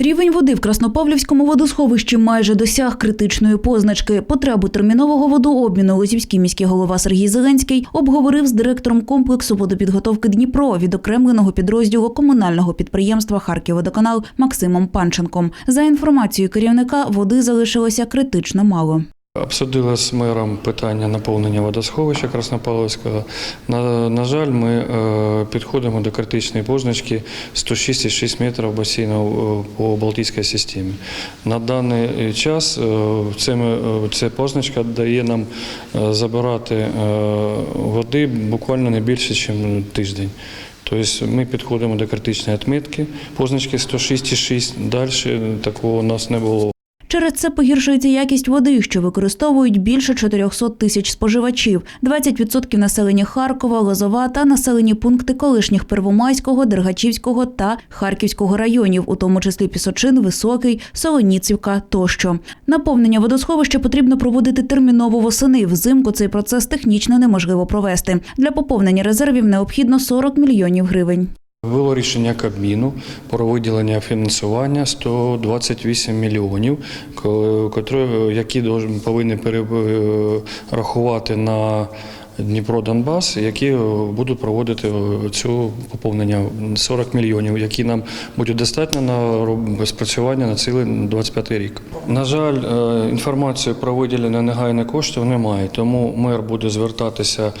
Рівень води в Краснопавлівському водосховищі майже досяг критичної позначки. Потребу термінового водообміну Лозівський міський голова Сергій Зеленський обговорив з директором комплексу водопідготовки Дніпро відокремленого підрозділу комунального підприємства Харківводоканал Максимом Панченком. За інформацією керівника, води залишилося критично мало. Обсудили з мером питання наповнення водосховища Краснопавловського. На, на жаль, ми е, підходимо до критичної позначки 106,6 метрів басейну е, по Балтійській системі. На даний час це, е, ця позначка дає нам забирати води буквально не більше, ніж тиждень. Тобто ми підходимо до критичної відмітки, позначки 106,6, далі такого у нас не було. Через це погіршується якість води, що використовують більше 400 тисяч споживачів. 20% населення Харкова, Лозова та населені пункти колишніх Первомайського, Дергачівського та Харківського районів, у тому числі Пісочин, Високий, Солоніцівка тощо. Наповнення водосховища потрібно проводити терміново восени. Взимку цей процес технічно неможливо провести. Для поповнення резервів необхідно 40 мільйонів гривень. Було рішення Кабміну про виділення фінансування 128 мільйонів, які повинні перерахувати на Дніпро Донбас, які е, будуть проводити е, цю поповнення 40 мільйонів, які нам буде достатньо на спрацювання на цілий 25 рік. На жаль, е, інформацію про виділення негайних коштів немає, тому мер буде звертатися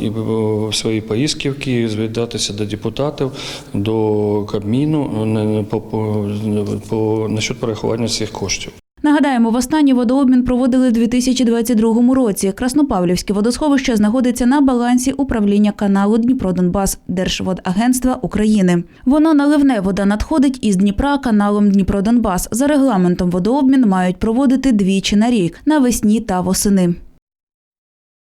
і в свої поїздки звертатися до депутатів, до Кабміну по, по, насчет перерахування цих коштів. Нагадаємо, востаннє водообмін проводили у 2022 році. Краснопавлівське водосховище знаходиться на балансі управління каналу Дніпро-Донбас Держводагентства України. Воно наливне вода надходить із Дніпра каналом Дніпро-Донбас. За регламентом водообмін мають проводити двічі на рік навесні та восени.